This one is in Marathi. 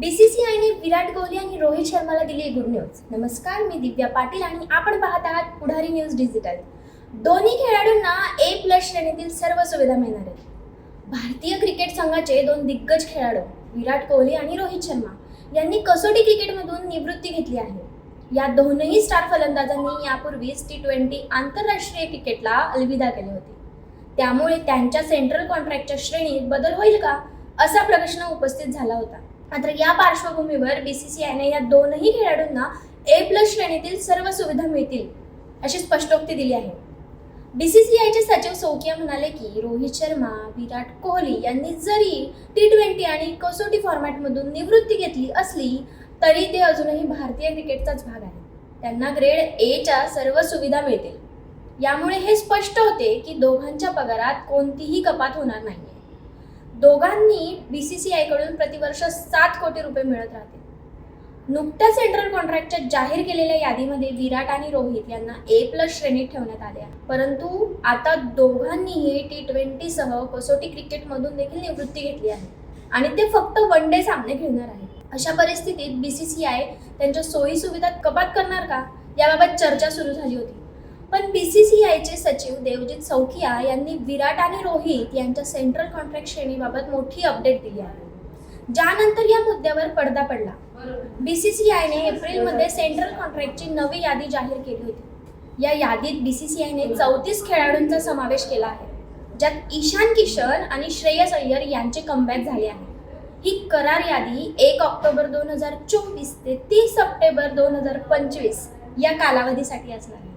बीसीसीआयने विराट कोहली आणि रोहित शर्माला दिली गुड न्यूज नमस्कार मी दिव्या पाटील आणि आपण पाहत आहात पुढारी न्यूज डिजिटल. दोन्ही खेळाडूंना ए प्लस श्रेणीतील सर्व सुविधा मिळणार आहेत. भारतीय क्रिकेट संघाचे दोन दिग्गज खेळाडू विराट कोहली आणि रोहित शर्मा यांनी कसोटी क्रिकेटमधून निवृत्ती घेतली आहे. या दोनही स्टार फलंदाजांनी यापूर्वीच टी ट्वेंटी आंतरराष्ट्रीय क्रिकेटला अलविदा केले होते. त्यामुळे त्यांच्या सेंट्रल कॉन्ट्रॅक्टच्या श्रेणीत बदल होईल का असा प्रश्न उपस्थित झाला होता. मात्र या पार्श्वभूमीवर बीसीसीआयने या दोनही खेळाडूंना ए प्लस श्रेणीतील सर्व सुविधा मिळतील अशी स्पष्टोक्ती दिली आहे. बीसीसीआयचे सचिव सौकिया म्हणाले की रोहित शर्मा विराट कोहली यांनी जरी टी ट्वेंटी आणि कसोटी फॉर्मॅटमधून निवृत्ती घेतली असली तरी ते अजूनही भारतीय क्रिकेटचाच भाग आहे त्यांना ग्रेड एच्या सर्व सुविधा मिळतील. यामुळे हे स्पष्ट होते की दोघांच्या पगारात कोणतीही कपात होणार नाहीये. दोघांनी बी सी सी आयकडून प्रतिवर्ष सात कोटी रुपये मिळत राहतील. नुकत्याच सेंट्रल कॉन्ट्रॅक्टच्या जाहीर केलेल्या यादीमध्ये विराट आणि रोहित यांना ए प्लस श्रेणीत ठेवण्यात आले आहे. परंतु आता दोघांनीही टी ट्वेंटीसह कसोटी क्रिकेटमधून देखील निवृत्ती घेतली आहे. आणि ते फक्त वन डे सामने खेळणार आहेत. अशा परिस्थितीत बी सी सी आय त्यांच्या सोयीसुविधात कपात करणार का? याबाबत चर्चा सुरू झाली होती. पण बीसीसीआयचे सचिव देवजित सौकिया यांनी विराट आणि रोहित यांच्या सेंट्रल कॉन्ट्रॅक्ट श्रेणीबाबत मोठी अपडेट दिली आहे. ज्यानंतर या मुद्द्यावर पडदा पडला. बी सी सी आयने एप्रिलमध्ये सेंट्रल कॉन्ट्रॅक्टची नवी यादी जाहीर केली होती. या यादीत बी सी सी आयने चौतीस खेळाडूंचा समावेश केला आहे ज्यात ईशान किशन आणि श्रेयस अय्यर यांचे कमबॅक झाले आहे. ही करार यादी एक ऑक्टोबर दोन हजार चोवीस ते तीस सप्टेंबर दोन हजार पंचवीस या कालावधीसाठी असणार आहे.